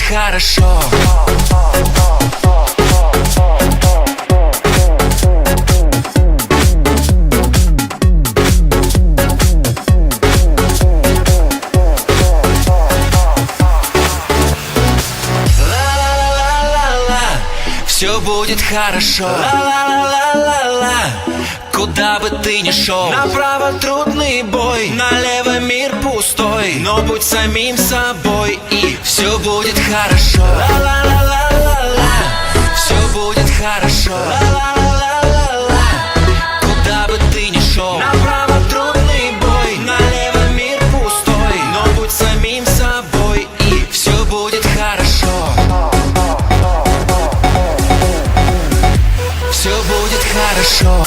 хорошо. Ла-ла-ла-ла-ла, все будет хорошо. Ла-ла-ла-ла-ла, куда бы ты ни шел Направо трудный бой, налево мир пустой. Но будь самим собой и все будет хорошо. Ла-ла-ла-ла-ла, все будет хорошо. Ла-ла-ла-ла-ла, куда бы ты ни шел Направо трудный бой, налево мир пустой. Но будь самим собой и все будет хорошо. Все будет хорошо